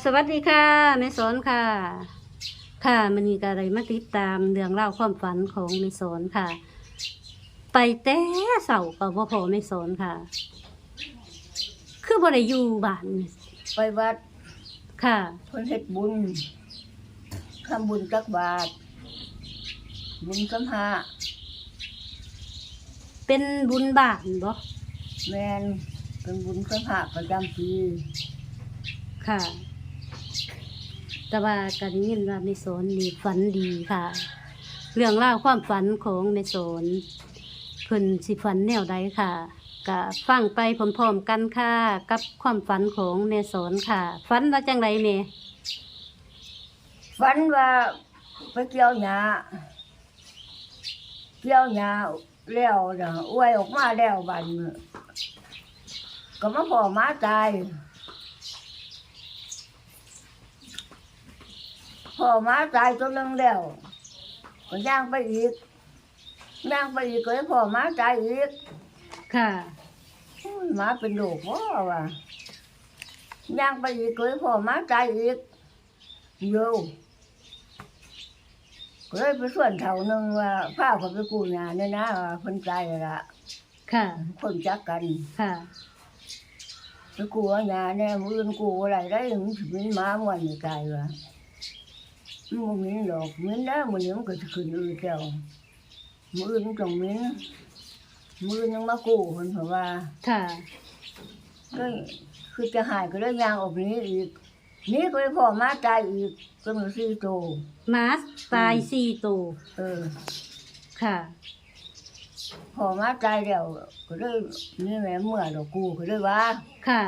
สวัสดีค่ะแม่สอนค่ะ ค่ะมันมีอะไรมาติดตามเรื่องเล่าวความฝันของแม่สอนค่ะ ไปแต่เสากับพ่อพอแม่สอนค่ะ คือบ่ได้อยู่บ้านไปวัดค่ะเพิ่นเฮ็ดบุญทำบุญตักบาตรบุญสัมภาเป็นบุญบ้านบ่แมนเป็นบุญสัมภาประจำปีค่ะ แต่ว่าการยินว่าแม่สอนนี่ฝันดีค่ะ เรื่องเล่าวความฝันของแม่สอนเพิ่นสิฝันแนวใดค่ะก็ฟังไปพร้อมๆกันค่ะ กับความฝันของแม่สอนค่ะ ฝันว่าจังไรแม่ฝันว่าไปเกี่ยวหญ้าเกี่ยวหญ้าแล้วนะอวยออกมาแล้วบัดนก็มาพอหมาตาย พอหมาตายตัวหนึงแล้วก็ย่างไปอีกย่างไปอีกก็ให้พอหมาตายอีกค่ะอุ้ยหมาเป็นโรคว่ว่ะย่างไปอีกก็ให้พอหมาตายอีกโย่ก็เลยไปส่วนเท่านึงว่าผ้าเขาไปกู้งานเนี่ยนะว่าคนใจละค่ะ คนจักกันค่ะไปกู้งานเนี่ยมืออื่นกู้อะไรได้มันถึงมีหมาม่วนอยู่ใจว่ะ มันบ่มีหรอกมีนะมันนี้มันก็จะขึ้นอือเจ้ามืออื่นมันต้องมีมืออื่นยังมากู้คนเพราะว่าค่ะ ก็คือจะหายก็เลยยางออกนี้อีกนี่ก็เลยพอมาตายอีกก็มีสี่โตวหมาตายสี่ตัวเออค่ะพอมาตายแล้วก็เลยนี่แม่เมื่อดอกกูก็เลยว่า ค่ะ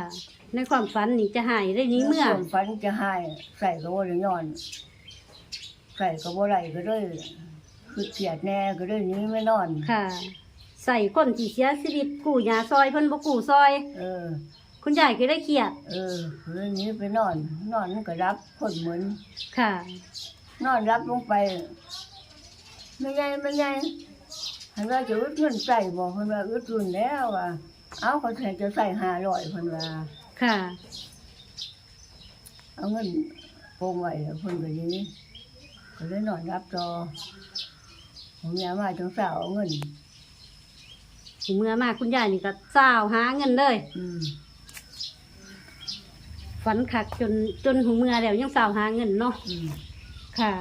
ในความฝันนี่จะหายได้นี้เมื่อ ส่วนฝันจะหายใส่ก็บ่ได้นอน ใส่ก็บ่ไหลก็เลยคือเกลียดแน่ก็เลยหนี้ไม่นอน ค่ะ ใส่ก้นที่เสียชีวิตกู้ยาซอยเพิ่นบ่กู้ซอย เออ คุณยายก็ได้เครียด เออก็เลยหนี้ไปนอน นอนมันก็รับคนเหมือน ค่ะ นอนรับลงไป ไม่ใหญ่ไม่ใหญ่เห็นว่าจะอึดเงินใส่บอกเพิ่นว่าอึดรุนแล้วว่าเอาเขาแทนจะใส่ห้าร้อยเพิ่นว่า ค่ะ เอาเงินโปงไว้แล้วเพิ่นก็อยี้ก็ เลยนอนรับจอผมยามาจังสาวเอาเงิน เมื่อมาคุณยายนี่ก็เจ้าวหาเงินเลยอืมฝันคักจนจนหูเมื่อแล้วยังเจ้าวหาเงินเนาะอืมค่ะ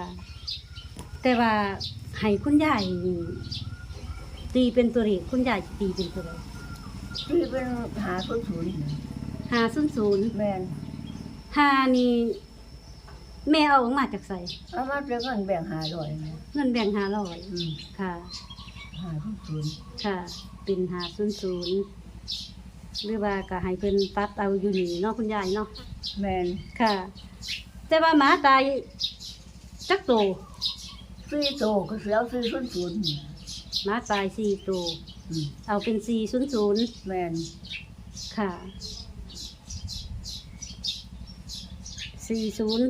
แต่ว่าให้คุณยายนี่ตีเป็นตัวเลขคุณยายตีเป็นตัวเลขที่เป็นหาคนศูนย์ห้าศูนย์ศูนย์แม่นห้านี่ แม่เอาออกมาจากใส่เอามาจะเงินแบ่งหาร้อยนะเงินแบ่งห้าร้อยอืมค่ะ หาคนศูนย์ค่ะ เป็นห้าศูนย์ศูนย์หรือว่าก็ให้เพิ่นตัดเอาอยู่นี่เนาะคุณยายเนาะแม่นค่ะ แต่ว่าหมาตายจักโตวสี่โตก็เสียวสี่คนศูนย์หมาตายสี่ตัวอืมเอาเป็นสี่ศูนย์ศูนย์แม่นค่ะ สี่ศูนย์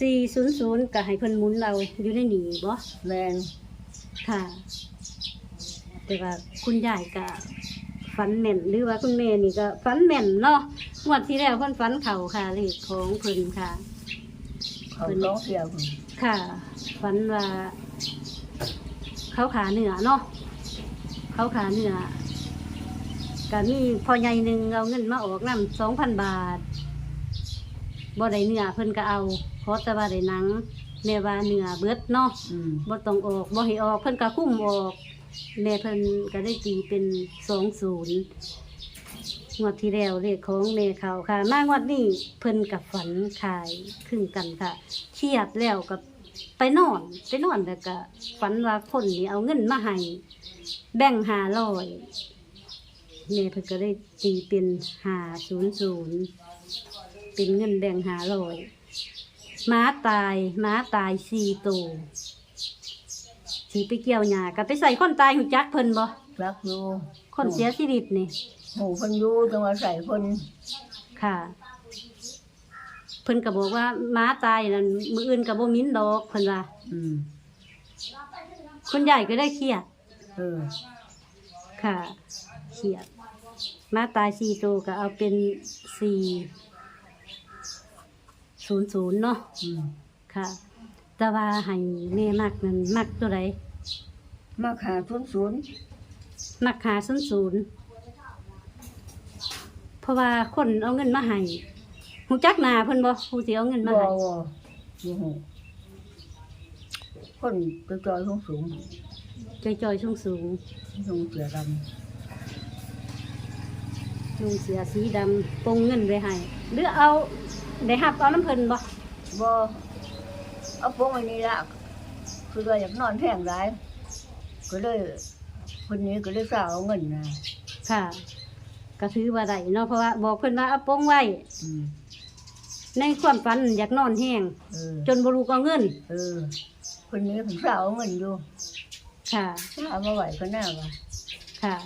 สี่ศูนย์ศูนย์ก็ให้เพิ่นหมุนเราอยู่ในนี่บ่แม่นค่ะ แต่ว่าคุณยายก็ฝันแม่นหรือว่าคุณแม่นี่ก็ฝันแม่นเนาะงวดที่แล้วเพิ่นฝันเข่าค่ะเลขของเพิ่นค่ะ เขาร้องเสียวพุ่นค่ะ ฝันว่า เขาขาเหนือเนาะเขาขาเหนือก็มีพอใหญ่หนึ่งเอาเงินมาออกนำสองพันบาท บ่ได้เนื้อเพิ่นก็เอาเพราะแต่ว่าได้หนังแม่ว่าเนื้อเบิดเนาะอืมบ่ต้องออกบ่ให้ออกเพิ่นก็คุ้มออก แม่เพิ่นก็ได้ตีเป็นสองศูนย์งวดที่แล้วเลขของแม่เขาค่ะ มางวดนี้เพิ่นกับฝันขายครึ่งกันค่ะเครียดแล้วกับไปนอนไปนอนแล้วก็ฝันว่าคนนี่เอาเงินมาให้แบ่งหาร้อยแม่เพิ่นก็ได้ตีเป็นหาศูนย์ศูนย์ เป็นเงินแบ่งหาร้อยหม้าตายหม้าตายสี่ตัวสีไปเกี่ยวหญ้าก็ไปใส่คนตายหูจักเพิ่นบ่รักอยู่คนเสียชีวิตนี่หมูเพิ่นอยู่จังว่าใส่เพิ่นค่ะ เพิ่นก็บอกว่าหม้าตายนั่นมืออื่นก็บ่มิ้นดอกเพิ่นว่าอืมคุณยายก็ได้เครียดเออค่ะเครียดหม้าตายสี่ตัวก็เอาเป็นสี่ ศูนย์ศูนย์เนาะอืมค่ะ แต่ว่าให้แม่มักนั่นมักตัวใดมาขาศูนย์ศูนย์มักหาศูนย์ศูนย์เพราะว่าคนเอาเงินมาให้หูจักหนาเพิ่นบ่ผู้สิเอาเงินมาบ่ให้บ่บ่ฮู้คนกระจอยสูงสูงจอยๆสูงสูงสูงเสือดลุงเสียสีดำปงเงินไว้ให้หรือเอา ได้หับเอาน้ำเพิ่นบ่ำบ่เอาโป้งอันนี้ละคือว่าอยากนอนแพงได้ก็เลยคนนี้ก็เลยสาวเอาเงินนะค่ะก็ถือว่าได้เนาะเพราะว่าบอกเพิ่นว่าเอาปงไว้ อืมในความฝันอยากนอนแห้งเออจนบ่รู้ก็เงิน เออคนนี้ผมสาวเอาเงินอยู่ค่ะเอามาไหวก็น่าว่ะค่ะ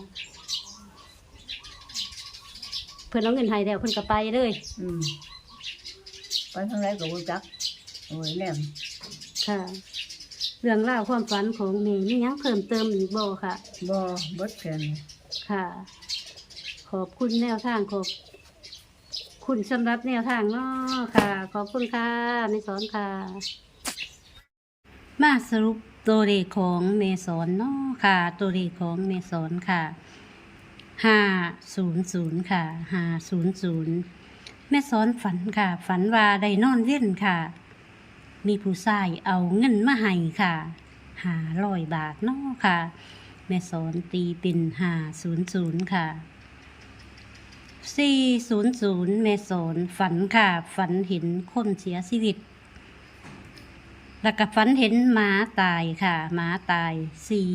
เพิ่นเอาเงินให้แล้วเพิ่นก็ไปเลย อืม ไปทางไรก็บ่จักโอ้ยแหนมค่ะ เรื่องราวความฝันของแม่มีหยังเพิ่มเติมอีกบ่ค่ะ บ่เบดแค่นี้ค่ะ ขอบคุณแนวทางขอบคุณสำหรับแนวทางเนาะค่ะ ขอบคุณค่ะในสอนค่ะ มาสรุปตัวเลขของเมสอนเนาะค่ะ ตัวเลขของเมสอนค่ะห้าศูนย์ศูนย์ค่ะห้าศูนย์ศูนย์ แม่สอนฝันค่ะ ฝันว่าได้นอนเล่นค่ะ มีผู้ชายเอาเงินมาให้ค่ะหาร้อยบาทเนาะค่ะ แม่สอนตีเป็นห้าศูนย์ศูนย์ค่ะสี่ศูนย์ศูนย์แม่สอนฝันค่ะ ฝันเห็นคนเสียชีวิต แล้วก็ฝันเห็นหมาตายค่ะหมาตายสี่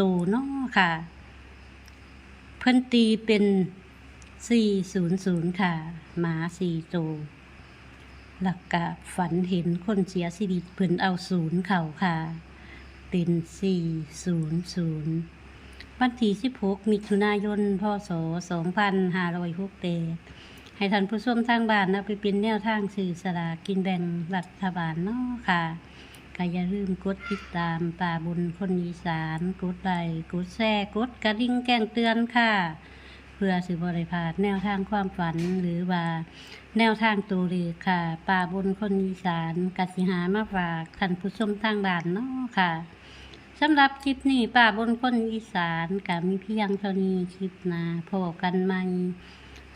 ตัวเนาะค่ะ เพิ่นตีเป็น สี่ศูนย์ศูนย์ค่ะ หมาสี่ตัวหลักกะฝันเห็นคนเสียชีวิตเพิ่นเอาศูนย์เข่าค่ะ เป็นสี่ศูนย์ศูนย์วันที่สิบหกมิถุนายน พศสองพันห้าร้อยหกเตให้ท่านผู้ชมทางบ้านนะไปเป็นแนวทางสื่อสลากกินแบ่งรัฐบาลเนาะค่ะก็อย่าลืมกดติดตามป่าบุญคนอีสาน กดไลค์กดแชร์กดกระดิ่งแจ้งเตือนค่ะ เพื่อสืบริพาดแนวทางความฝันหรือว่าแนวทางตัวเลขค่ะป่าบนคนอีสานกสิหามาฝากท่านผู้ชมทางบ้านเนาะค่ะสำหรับคลิปนี้ป่าบนคนอีสานกับมีเพียงเท่านี้คลิปนาพบกันใหม่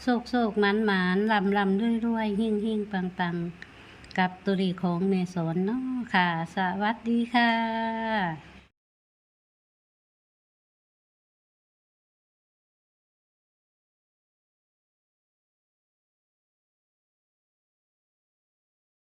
โศกโศกหมันหมานลำลำด้วยรวยหิ่งหิ่งปังปังกับตัวเลขของเมสอนเนาะค่ะ สวัสดีค่ะ